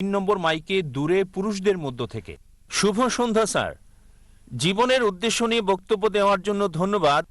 তিন নম্বর মাইকে দূরে পুরুষদের মধ্য থেকে। শুভ সন্ধ্যা, স্যার। জীবনের উদ্দেশ্য নিয়ে বক্তব্য দেওয়ার জন্য ধন্যবাদ।